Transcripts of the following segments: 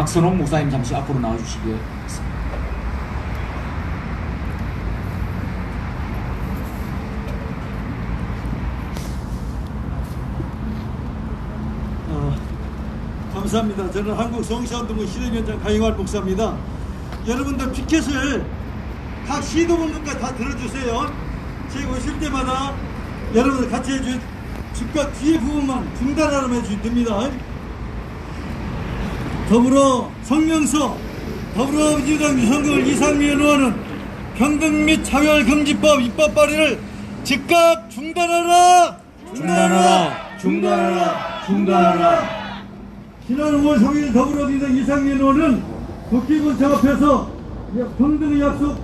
박선홍 목사님 잠시 앞으로 나와주시겠습니다. 어, 감사합니다. 저는 한국 성시운동회 실행위원장 강영환 목사입니다. 여러분들 피켓을 각 시도본부까지 다 들어주세요. 제가 오실 때마다 여러분들 같이 해주 즉각 뒤에 부분만 중단하라고 해주시면 됩니다. 더불어 성명서 더불어민주당 유성걸 이상민 의원은 평등 및 차별금지법 입법 발의를 즉각 중단하라! 중단하라! 중단하라! 중단하라! 지난 5월 3일 더불어민주당 이상민 의원은 국기군차 앞에서 평등의 약속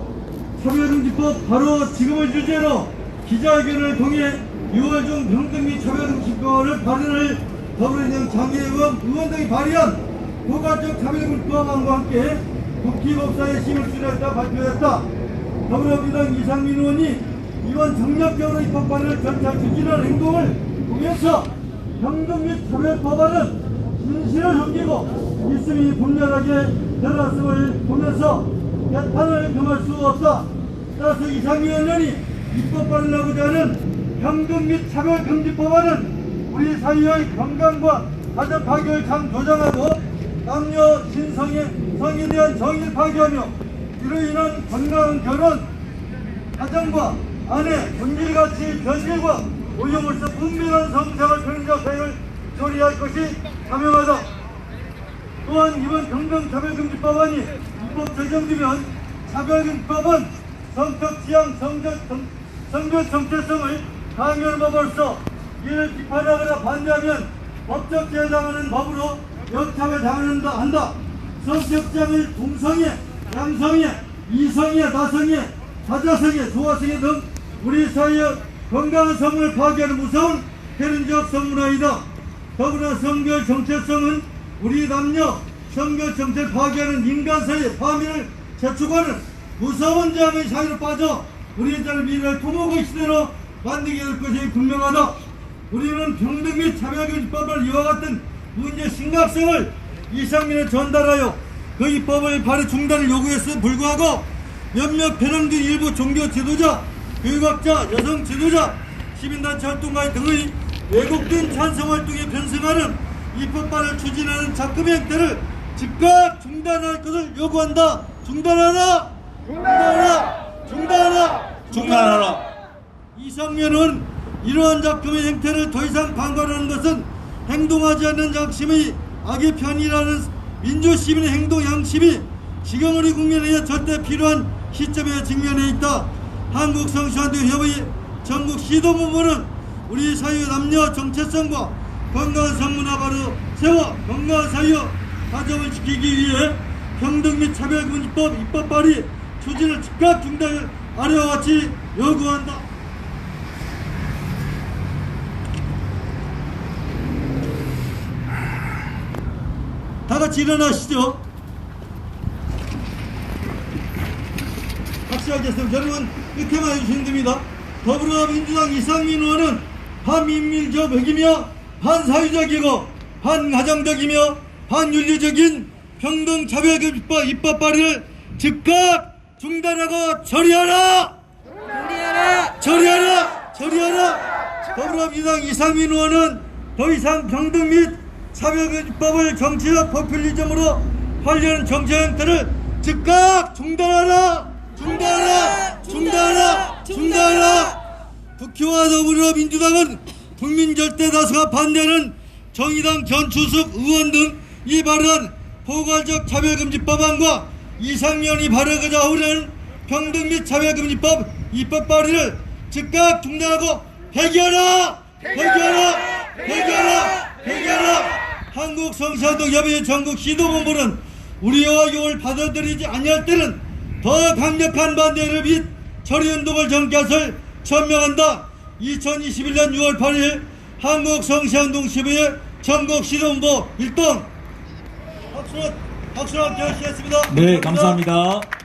차별금지법 바로 지금을 주제로 기자회견을 통해 6월 중 평등 및 차별금지법을 발의를 더불어민주당 장애의원 의원 등이 발의한 포괄적 차별금지법안과 함께 국기법사의 심을 수료했다 발표했다. 더불어민주당 이상민 의원이 이번 정력적으로 입법 발의를 절차 추진하는 행동을 보면서 평등 및 차별 법안은 진실을 숨기고 있음이 분명하게 드러났음을 보면서 개탄을 금할 수 없다. 따라서 이상민 의원이 입법 발의를 하고자 하는 평등 및 차별 금지 법안은 우리 사회의 건강과 가정 파괴를 강 조장하고 남녀 신성의 성에 대한 정의를 파괴하며 이로 인한 건강한 결혼 가정과 아내, 본질가치, 변질과 오염으로서 분명한 성생활 편의적 사회를 조리할 것이 자명하다. 또한 이번 평등차별금지법안이 입법 제정되면 차별금지법은 성적 지향, 성적, 정, 성별 정체성을 강요하는 법으로서 이를 비판하거나 반대하면 법적 제당하는 법으로 역차별 당한다 한다. 지향을 동성애, 양성애, 이성애, 나성애, 사자성애, 조화성애 등 우리 사회의 건강한 성을 파괴하는 무서운 혈연적 성문화이다. 더구나 성별 정체성은 우리 남녀 성별 정체를 파괴하는 인간 사이의 파멸을 재촉하는 무서운 재앙의 사이로 빠져 우리 인자의 미래를 토목의 시대로 만들게 될 것이 분명하다. 우리는 평등 및 차별금지법을 이와 같은 문제 심각성을 이상민에 전달하여 그 입법을 발의 중단을 요구했음에 불구하고 몇몇 배낭된 일부 종교 지도자, 교육학자, 여성 지도자, 시민단체 활동가 등의 왜곡된 찬성 활동에 변성하는 입법발을 추진하는 작금 행태를 즉각 중단할 것을 요구한다. 중단하라. 중단하라. 중단하라. 중단하라! 이상면은 이러한 작품의 행태를 더 이상 방관하는 것은 행동하지 않는 양심의 악의 편이라는 민주시민의 행동 양심이 지금 우리 국민에게 절대 필요한 시점에 직면해 있다. 한국성시한대협의 전국 시도부문은 우리 사회 남녀 정체성과 건강한 성문화 바로 세워 건강한 사회와 가정을 지키기 위해 평등 및 차별금지법 입법 발의 추진을 즉각 중단을 아래와 같이 요구한다. 다 같이 일어나시죠. 박수하겠습니다. 여러분 이렇게만 해주시면 됩니다. 더불어민주당 이상민 의원은 반민밀적이며 반사회적이고 반가정적이며 반윤리적인 평등차별금지법 입법 발의를 즉각 중단하고 처리하라! 처리하라! 처리하라! 처리하라! 더불어민주당 이상민 의원은 더 이상 평등 및 차별금지법을 정치적 포퓰리즘으로 활용하는 정치 형태를 즉각 중단하라! 중단하라! 중단하라! 중단하라! 국회와 더불어민주당은 국민 절대 다수가 반대하는 정의당 전 주석 의원 등이 발언 포괄적 차별금지법안과 이상면이 발의하고자 하는 평등 및 차별금지법 입법 발의를 즉각 중단하고 폐기하라! 폐기하라! 폐기하라! 폐기하라! 한국 성사동 협의 전국 시도본부는 우리와 이걸 받아들이지 아니할 때는 더 강력한 반대를 및 처리운동을 전개할 천명한다. 2021년 6월 8일 한국 성시운동 시부의 전국 시도본부 일동 박수로 박수로 함께 하시겠습니다. 네, 감사합니다.